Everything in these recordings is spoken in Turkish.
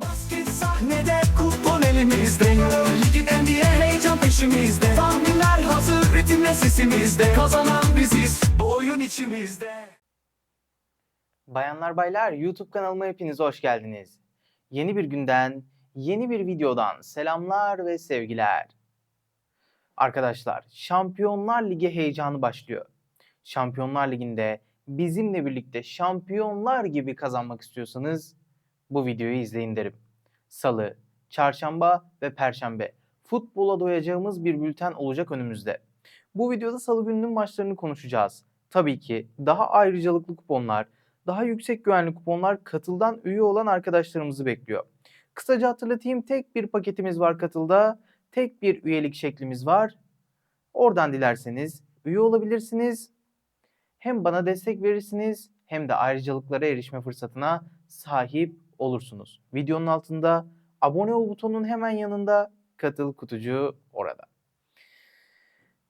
Basket sahnede kupon elimizde Ligin NBA heyecan peşimizde Tahminler hazır ritimle sesimizde Kazanan biziz bu oyun içimizde Bayanlar baylar YouTube kanalıma hepiniz hoş geldiniz. Yeni bir günden, yeni bir videodan selamlar ve sevgiler. Arkadaşlar, Şampiyonlar Ligi heyecanı başlıyor. Şampiyonlar Ligi'nde bizimle birlikte şampiyonlar gibi kazanmak istiyorsanız bu videoyu izleyin derim. Salı, çarşamba ve perşembe futbola doyacağımız bir bülten olacak önümüzde. Bu videoda salı gününün maçlarını konuşacağız. Tabii ki daha ayrıcalıklı kuponlar, daha yüksek güvenli kuponlar katıldan üye olan arkadaşlarımızı bekliyor. Kısaca hatırlatayım tek bir paketimiz var katılda, tek bir üyelik şeklimiz var. Oradan dilerseniz üye olabilirsiniz. Hem bana destek verirsiniz hem de ayrıcalıklara erişme fırsatına sahip olursunuz. Videonun altında abone ol butonunun hemen yanında katıl kutucuğu orada.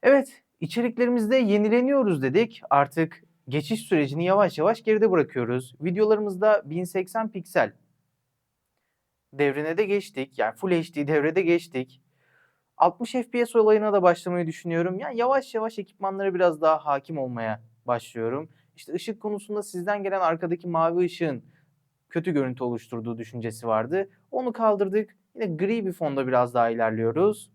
Evet, içeriklerimizde yenileniyoruz dedik. Artık geçiş sürecini yavaş yavaş geride bırakıyoruz. Videolarımızda 1080 piksel devrine de geçtik. Yani Full HD devrede geçtik. 60 FPS olayına da başlamayı düşünüyorum. Yani yavaş yavaş ekipmanlara biraz daha hakim olmaya başlıyorum. İşte ışık konusunda sizden gelen arkadaki mavi ışığın kötü görüntü oluşturduğu düşüncesi vardı. Onu kaldırdık. Yine gri bir fonda biraz daha ilerliyoruz.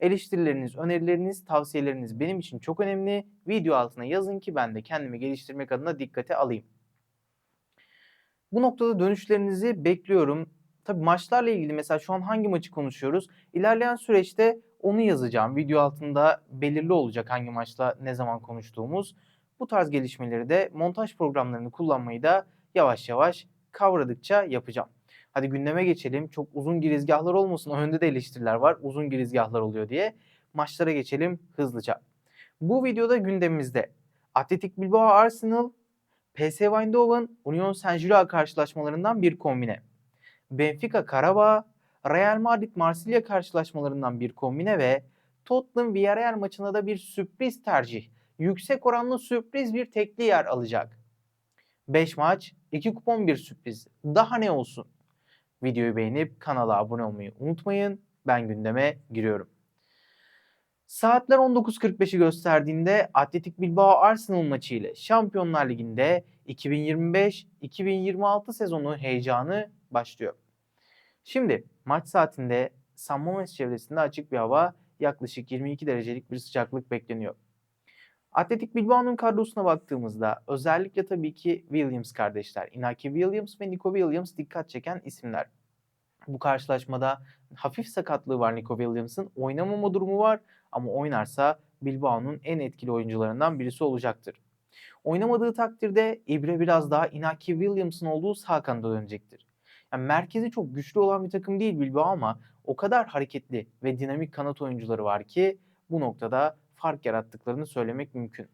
Eleştirileriniz, önerileriniz, tavsiyeleriniz benim için çok önemli. Video altına yazın ki ben de kendimi geliştirmek adına dikkate alayım. Bu noktada dönüşlerinizi bekliyorum. Tabii maçlarla ilgili mesela şu an hangi maçı konuşuyoruz? İlerleyen süreçte onu yazacağım. Video altında belirli olacak hangi maçla ne zaman konuştuğumuz. Bu tarz gelişmeleri de montaj programlarını kullanmayı da yavaş yavaş kavradıkça yapacağım. Hadi gündeme geçelim. Çok uzun girizgahlar olmasın. O yönde de eleştiriler var. Uzun girizgahlar oluyor diye. Maçlara geçelim hızlıca. Bu videoda gündemimizde Atletik Bilbao Arsenal, PSV Eindhoven, Union Saint-Gilloise karşılaşmalarından bir kombine. Benfica Karabağ, Real Madrid Marsilya karşılaşmalarından bir kombine ve Tottenham Villarreal maçında da bir sürpriz tercih. Yüksek oranlı sürpriz bir tekli yer alacak. 5 maç, 2 kupon bir sürpriz. Daha ne olsun? Videoyu beğenip kanala abone olmayı unutmayın. Ben gündeme giriyorum. Saatler 19.45'i gösterdiğinde Atletik Bilbao Arsenal maçı ile Şampiyonlar Ligi'nde 2025-2026 sezonu heyecanı başlıyor. Şimdi maç saatinde San Mamés çevresinde açık bir hava yaklaşık 22 derecelik bir sıcaklık bekleniyor. Atletik Bilbao'nun kadrosuna baktığımızda özellikle tabii ki Williams kardeşler, Inaki Williams ve Nico Williams dikkat çeken isimler. Bu karşılaşmada hafif sakatlığı var Nico Williams'ın. Oynamama durumu var ama oynarsa Bilbao'nun en etkili oyuncularından birisi olacaktır. Oynamadığı takdirde İbre biraz daha Inaki Williams'ın olduğu sağ kanada dönecektir. Yani merkezi çok güçlü olan bir takım değil Bilbao ama o kadar hareketli ve dinamik kanat oyuncuları var ki bu noktada fark yarattıklarını söylemek mümkün.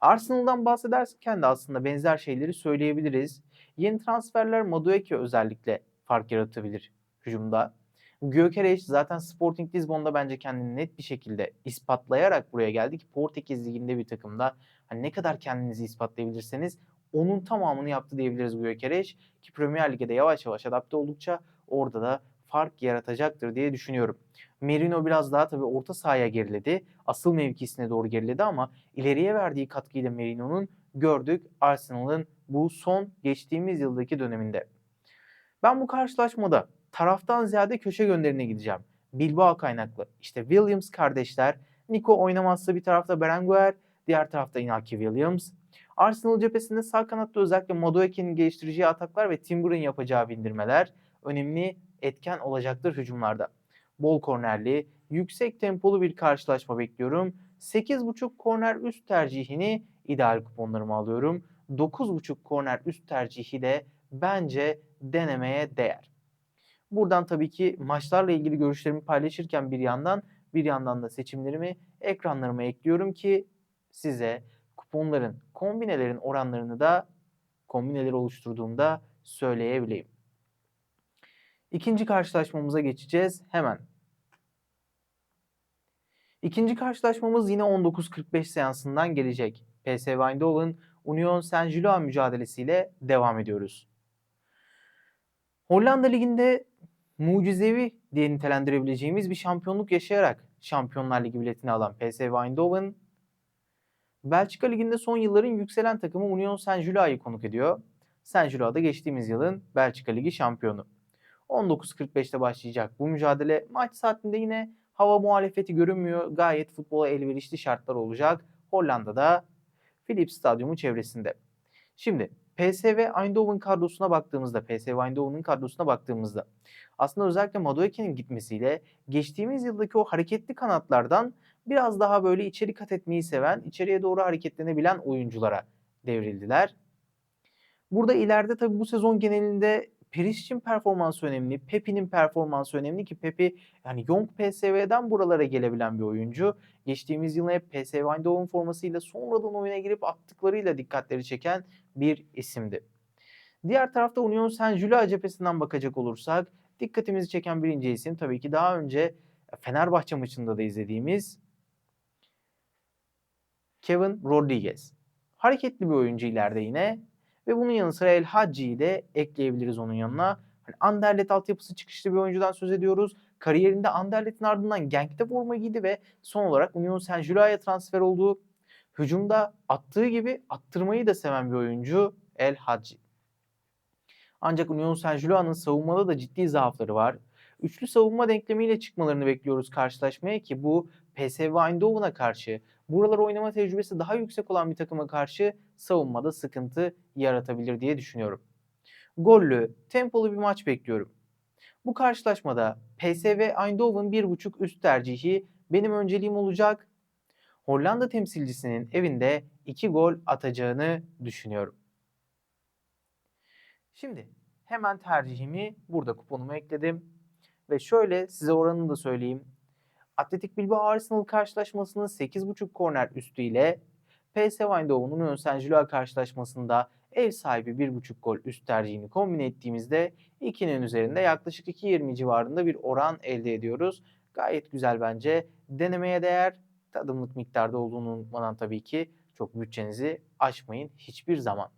Arsenal'dan bahsederken de aslında benzer şeyleri söyleyebiliriz. Yeni transferler Madueke özellikle fark yaratabilir hücumda. Gyökeres zaten Sporting Lisbon'da bence kendini net bir şekilde ispatlayarak buraya geldi ki Portekiz Ligi'nde bir takımda hani ne kadar kendinizi ispatlayabilirseniz onun tamamını yaptı diyebiliriz Gyökeres ki Premier Lig'e de yavaş yavaş adapte oldukça orada da fark yaratacaktır diye düşünüyorum. Merino biraz daha tabii orta sahaya geriledi. Asıl mevkisine doğru geriledi ama ileriye verdiği katkıyla Merino'nun gördük Arsenal'ın bu son geçtiğimiz yıldaki döneminde. Ben bu karşılaşmada taraftan ziyade köşe gönderine gideceğim. Bilbao kaynaklı. İşte Williams kardeşler. Nico oynamazsa bir tarafta Berenguer, diğer tarafta Inaki Williams. Arsenal cephesinde sağ kanatta özellikle Madueke'nin geliştireceği ataklar ve Timber'ın yapacağı bindirmeler önemli etken olacaktır hücumlarda. Bol kornerli, yüksek tempolu bir karşılaşma bekliyorum. 8.5 korner üst tercihini ideal kuponlarıma alıyorum. 9.5 korner üst tercihi de bence denemeye değer. Buradan tabii ki maçlarla ilgili görüşlerimi paylaşırken bir yandan bir yandan da seçimlerimi ekranlarıma ekliyorum ki size kuponların, kombinelerin oranlarını da kombineleri oluşturduğumda söyleyebileyim. İkinci karşılaşmamıza geçeceğiz hemen. İkinci karşılaşmamız yine 19.45 seansından gelecek. PSV Eindhoven Union Saint-Gilloise mücadelesiyle devam ediyoruz. Hollanda Ligi'nde mucizevi diye nitelendirebileceğimiz bir şampiyonluk yaşayarak Şampiyonlar Ligi biletini alan PSV Eindhoven, Belçika Ligi'nde son yılların yükselen takımı Union Saint-Gillois'ı konuk ediyor. Saint-Gillois da geçtiğimiz yılın Belçika Ligi şampiyonu. 19.45'te başlayacak bu mücadele. Maç saatinde yine hava muhalefeti görünmüyor. Gayet futbola elverişli şartlar olacak. Hollanda'da Philips Stadyumu çevresinde. Şimdi PSV Eindhoven kadrosuna baktığımızda, PSV Eindhoven'ın kadrosuna baktığımızda aslında özellikle Madueke'nin gitmesiyle geçtiğimiz yıldaki o hareketli kanatlardan biraz daha böyle içeri kat etmeyi seven, içeriye doğru hareketlenebilen oyunculara devrildiler. Burada ileride tabii bu sezon genelinde Perisic performansı önemli, Pepi'nin performansı önemli ki Pepi yani Young PSV'den buralara gelebilen bir oyuncu. Geçtiğimiz yıl hep PSV Eindhoven formasıyla sonradan oyuna girip attıklarıyla dikkatleri çeken bir isimdi. Diğer tarafta Union Saint-Gillois cephesinden bakacak olursak dikkatimizi çeken birinci isim tabii ki daha önce Fenerbahçe maçında da izlediğimiz Kevin Rodriguez. Hareketli bir oyuncu ileride yine ve bunun yanı sıra El Hacci'yi de ekleyebiliriz onun yanına. Hani Anderlet altyapısı çıkışlı bir oyuncudan söz ediyoruz. Kariyerinde Anderlet'in ardından Genk'te forma giydi ve son olarak Union Saint-Gillois'a transfer oldu. Hücumda attığı gibi attırmayı da seven bir oyuncu El Hacci. Ancak Union Saint-Gillois'ın savunmada da ciddi zaafları var. Üçlü savunma denklemiyle çıkmalarını bekliyoruz karşılaşmaya ki bu PSV Eindhoven'a karşı buralar oynama tecrübesi daha yüksek olan bir takıma karşı savunmada sıkıntı yaratabilir diye düşünüyorum. Gollü, tempolu bir maç bekliyorum. Bu karşılaşmada PSV Eindhoven 1.5 üst tercihi benim önceliğim olacak. Hollanda temsilcisinin evinde 2 gol atacağını düşünüyorum. Şimdi hemen tercihimi burada kuponuma ekledim. Ve şöyle size oranını da söyleyeyim. Atletik Bilbao Arsenal karşılaşmasının 8.5 korner üstü ile PSV Eindhoven'un Union Saint-Gillois karşılaşmasında ev sahibi 1.5 gol üst tercihini kombine ettiğimizde 2'nin üzerinde yaklaşık 2.20 civarında bir oran elde ediyoruz. Gayet güzel bence. Denemeye değer tadımlık miktarda olduğunu unutmadan tabii ki çok bütçenizi aşmayın hiçbir zaman.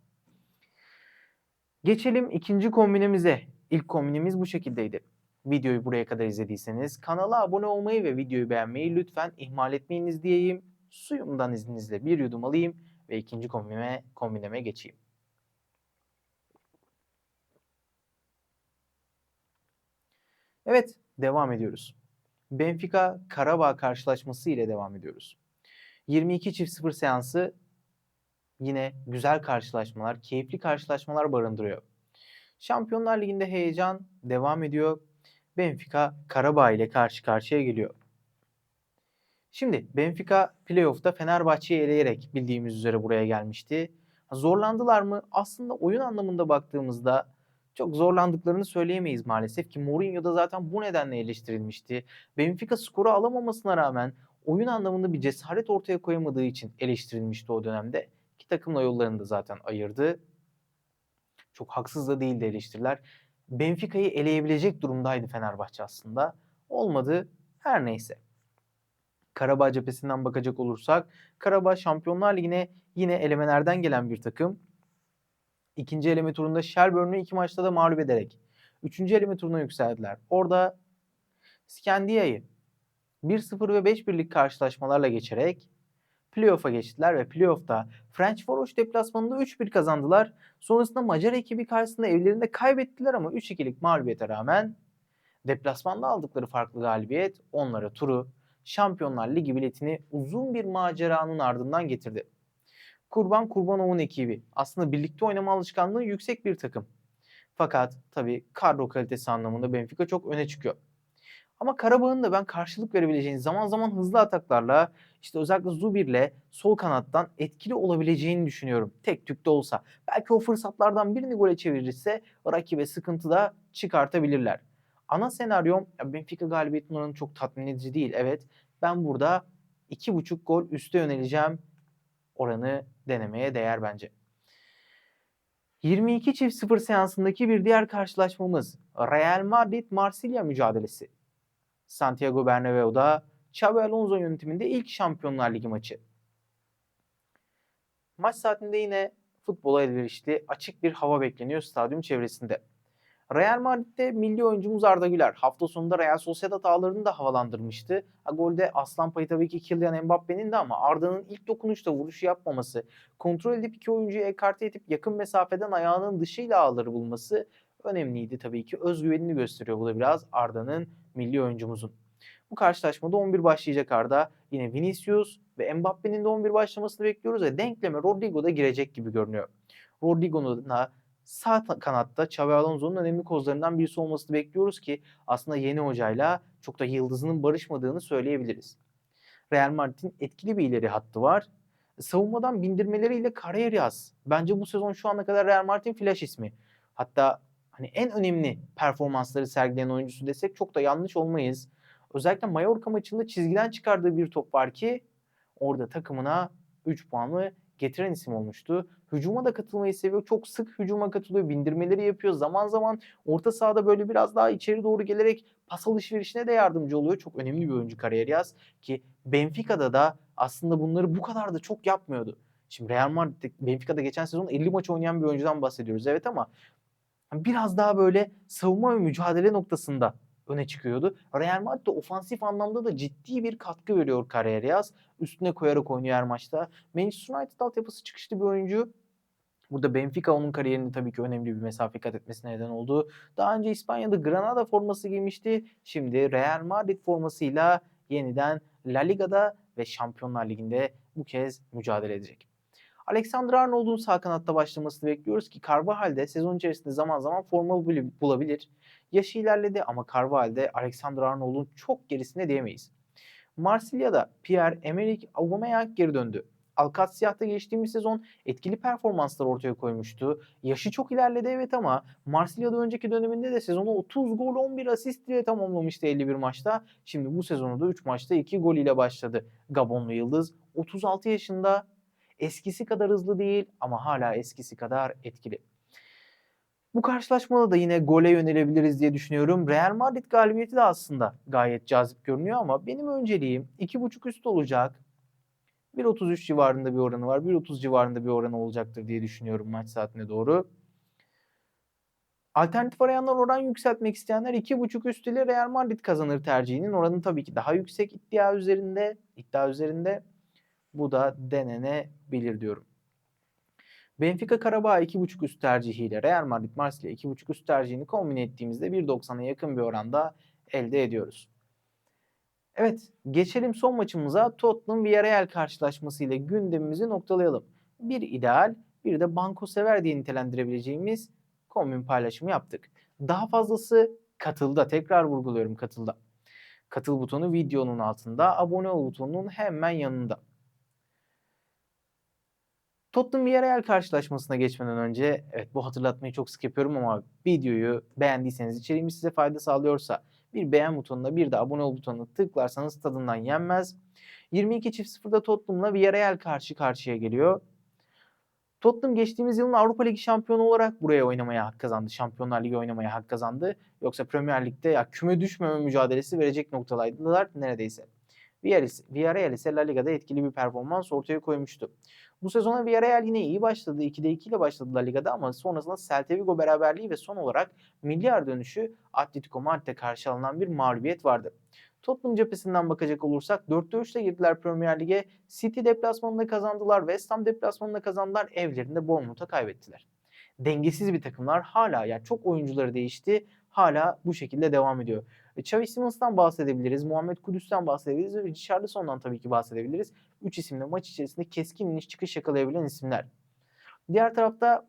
Geçelim ikinci kombinemize. İlk kombinemiz bu şekildeydi. Videoyu buraya kadar izlediyseniz kanala abone olmayı ve videoyu beğenmeyi lütfen ihmal etmeyiniz diyeyim. Suyumdan izninizle bir yudum alayım ve ikinci kombineme, kombineme geçeyim. Evet, devam ediyoruz. Benfica Karabağ karşılaşması ile devam ediyoruz. 22 çift 0 seansı yine güzel karşılaşmalar, keyifli karşılaşmalar barındırıyor. Şampiyonlar Ligi'nde heyecan devam ediyor. Benfica Karabağ ile karşı karşıya geliyor. Şimdi Benfica playoff'ta Fenerbahçe'yi eleyerek bildiğimiz üzere buraya gelmişti. Zorlandılar mı? Aslında oyun anlamında baktığımızda çok zorlandıklarını söyleyemeyiz maalesef ki Mourinho da zaten bu nedenle eleştirilmişti. Benfica skoru alamamasına rağmen oyun anlamında bir cesaret ortaya koyamadığı için eleştirilmişti o dönemde. Ki takımla yollarını da zaten ayırdı. Çok haksız da değildi eleştiriler. Benfica'yı eleyebilecek durumdaydı Fenerbahçe aslında. Olmadı. Her neyse. Karabağ cephesinden bakacak olursak Karabağ Şampiyonlar Ligi'ne yine elemelerden gelen bir takım. İkinci eleme turunda Shelbourne'u iki maçta da mağlup ederek üçüncü eleme turuna yükseldiler. Orada Skandia'yı 1-0 ve 5-1'lik karşılaşmalarla geçerek playoff'a geçtiler ve playoff'ta French Varoş deplasmanında 3-1 kazandılar. Sonrasında Macar ekibi karşısında evlerinde kaybettiler ama 3-2'lik mağlubiyete rağmen deplasmanda aldıkları farklı galibiyet onlara turu Şampiyonlar Ligi biletini uzun bir maceranın ardından getirdi. Kurban Kurbanov'un ekibi aslında birlikte oynama alışkanlığı yüksek bir takım. Fakat tabii kadro kalitesi anlamında Benfica çok öne çıkıyor. Ama Karabağ'ın da ben karşılık verebileceğini zaman zaman hızlı ataklarla işte özellikle Zubir'le sol kanattan etkili olabileceğini düşünüyorum. Tek tük de olsa. Belki o fırsatlardan birini gole çevirirse rakibe sıkıntı da çıkartabilirler. Ana senaryom Benfica galibiyetinin oranı çok tatmin edici değil. Evet ben burada 2.5 gol üste yöneleceğim. Oranı denemeye değer bence. 22 çift 0 seansındaki bir diğer karşılaşmamız Real Madrid Marsilya mücadelesi. Santiago Bernabeu'da Xabi Alonso yönetiminde ilk Şampiyonlar Ligi maçı. Maç saatinde yine futbola elverişli açık bir hava bekleniyor stadyum çevresinde. Real Madrid'de milli oyuncumuz Arda Güler hafta sonunda Real Sociedad ağlarını da havalandırmıştı. Ha, golde aslan payı tabii ki Kylian Mbappe'nin de ama Arda'nın ilk dokunuşta vuruşu yapmaması, kontrol edip iki oyuncuyu ekarte edip yakın mesafeden ayağının dışıyla ağları bulması önemliydi tabii ki. Özgüvenini gösteriyor bu da biraz Arda'nın milli oyuncumuzun. Bu karşılaşmada 11 başlayacak Arda. Yine Vinicius ve Mbappe'nin de 11 başlamasını bekliyoruz ve denkleme Rodrigo da girecek gibi görünüyor. Rodrigo'nun da sağ ta- kanatta Xabi Alonso'nun önemli kozlarından birisi olmasını bekliyoruz ki aslında yeni hocayla çok da yıldızının barışmadığını söyleyebiliriz. Real Madrid'in etkili bir ileri hattı var. Savunmadan bindirmeleriyle Carreras. Bence bu sezon şu ana kadar Real Madrid'in flash ismi. Hatta hani en önemli performansları sergileyen oyuncusu desek çok da yanlış olmayız. Özellikle Mallorca maçında çizgiden çıkardığı bir top var ki orada takımına 3 puanı getiren isim olmuştu. Hücuma da katılmayı seviyor. Çok sık hücuma katılıyor. Bindirmeleri yapıyor. Zaman zaman orta sahada böyle biraz daha içeri doğru gelerek pas alışverişine de yardımcı oluyor. Çok önemli bir oyuncu Carreras ki Benfica'da da aslında bunları bu kadar da çok yapmıyordu. Şimdi Real Madrid'de Benfica'da geçen sezon 50 maç oynayan bir oyuncudan bahsediyoruz. Evet ama biraz daha böyle savunma ve mücadele noktasında öne çıkıyordu. Real Madrid de ofansif anlamda da ciddi bir katkı veriyor Carreras. Üstüne koyarak oynuyor her maçta. Manchester United altyapısı çıkışlı bir oyuncu. Burada Benfica onun kariyerinde tabii ki önemli bir mesafe kat etmesine neden oldu. Daha önce İspanya'da Granada forması giymişti. Şimdi Real Madrid formasıyla yeniden La Liga'da ve Şampiyonlar Ligi'nde bu kez mücadele edecek. Alexander Arnold'un sağ kanatta başlamasını bekliyoruz ki Carvajal de sezon içerisinde zaman zaman forma bul- bulabilir. Yaşı ilerledi ama Carvajal de Alexander Arnold'un çok gerisinde diyemeyiz. Marsilya'da Pierre-Emerick Aubameyang geri döndü. Alcacer'da geçtiğimiz sezon etkili performanslar ortaya koymuştu. Yaşı çok ilerledi evet ama Marsilya'da önceki döneminde de sezonu 30 gol 11 asist ile tamamlamıştı 51 maçta. Şimdi bu sezonu da 3 maçta 2 gol ile başladı. Gabonlu Yıldız 36 yaşında eskisi kadar hızlı değil ama hala eskisi kadar etkili. Bu karşılaşmada da yine gole yönelebiliriz diye düşünüyorum. Real Madrid galibiyeti de aslında gayet cazip görünüyor ama benim önceliğim 2.5 üst olacak. 1.33 civarında bir oranı var. 1.30 civarında bir oranı olacaktır diye düşünüyorum maç saatine doğru. Alternatif arayanlar oran yükseltmek isteyenler 2.5 üst ile Real Madrid kazanır tercihinin oranı tabii ki daha yüksek iddia üzerinde. iddia üzerinde. Bu da denenebilir diyorum. Benfica Karabağ 2.5 üst tercihiyle Real Madrid Marsilya 2.5 üst tercihini kombine ettiğimizde 1.90'a yakın bir oranda elde ediyoruz. Evet, geçelim son maçımıza Tottenham Villarreal karşılaşması ile gündemimizi noktalayalım. Bir ideal, bir de banko sever diye nitelendirebileceğimiz kombin paylaşımı yaptık. Daha fazlası katılda, tekrar vurguluyorum katılda. Katıl butonu videonun altında, abone ol butonunun hemen yanında. Tottenham Villarreal karşılaşmasına geçmeden önce evet bu hatırlatmayı çok sık yapıyorum ama videoyu beğendiyseniz içeriğimiz size fayda sağlıyorsa bir beğen butonuna bir de abone ol butonuna tıklarsanız tadından yenmez. 22.0'da Tottenham'la Villarreal karşı karşıya geliyor. Tottenham geçtiğimiz yılın Avrupa Ligi şampiyonu olarak buraya oynamaya hak kazandı. Şampiyonlar Ligi oynamaya hak kazandı. Yoksa Premier Lig'de ya küme düşmeme mücadelesi verecek noktadaydılar neredeyse. Villarreal ise La Liga'da etkili bir performans ortaya koymuştu. Bu sezona Villarreal yine iyi başladı. 2'de 2 ile başladı La Liga'da ama sonrasında Celta Vigo beraberliği ve son olarak milyar dönüşü Atletico Madrid'e karşı alınan bir mağlubiyet vardı. Tottenham cephesinden bakacak olursak 4'te 3'te girdiler Premier Lig'e. City deplasmanında kazandılar. West Ham deplasmanında kazandılar. Evlerinde Bournemouth'a kaybettiler. Dengesiz bir takımlar hala yani çok oyuncuları değişti. Hala bu şekilde devam ediyor. E, Xavi Simons'tan bahsedebiliriz. Muhammed Kudüs'ten bahsedebiliriz. Ve Richarlison'dan tabii ki bahsedebiliriz. 3 isimde maç içerisinde keskin iniş çıkış yakalayabilen isimler. Diğer tarafta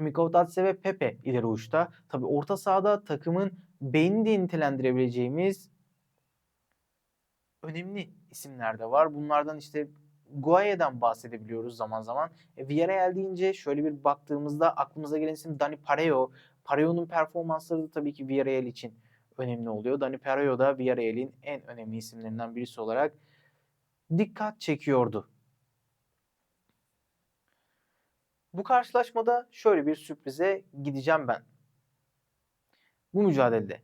Mikao Tatse ve Pepe ileri uçta. Tabii orta sahada takımın beyni diye nitelendirebileceğimiz önemli isimler de var. Bunlardan işte Guaye'den bahsedebiliyoruz zaman zaman. E, Villarreal deyince şöyle bir baktığımızda aklımıza gelen isim Dani Pareo. Pareo'nun performansları da tabii ki Villarreal için önemli oluyor. Dani Pareo da Villarreal'in en önemli isimlerinden birisi olarak dikkat çekiyordu. Bu karşılaşmada şöyle bir sürprize gideceğim ben. Bu mücadelede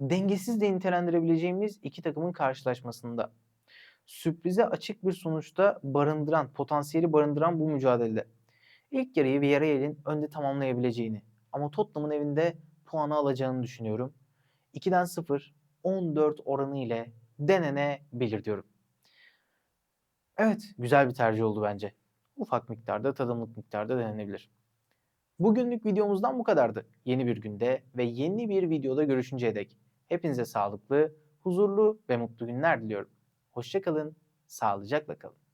dengesiz de nitelendirebileceğimiz iki takımın karşılaşmasında sürprize açık bir sonuçta barındıran, potansiyeli barındıran bu mücadelede ilk yarıyı Villarreal'in önde tamamlayabileceğini Ama Tottenham'ın evinde puanı alacağını düşünüyorum. 2'den 0, 14 oranı ile denenebilir diyorum. Evet, güzel bir tercih oldu bence. Ufak miktarda, tadımlık miktarda denenebilir. Bugünlük videomuzdan bu kadardı. Yeni bir günde ve yeni bir videoda görüşünceye dek hepinize sağlıklı, huzurlu ve mutlu günler diliyorum. Hoşçakalın, sağlıcakla kalın.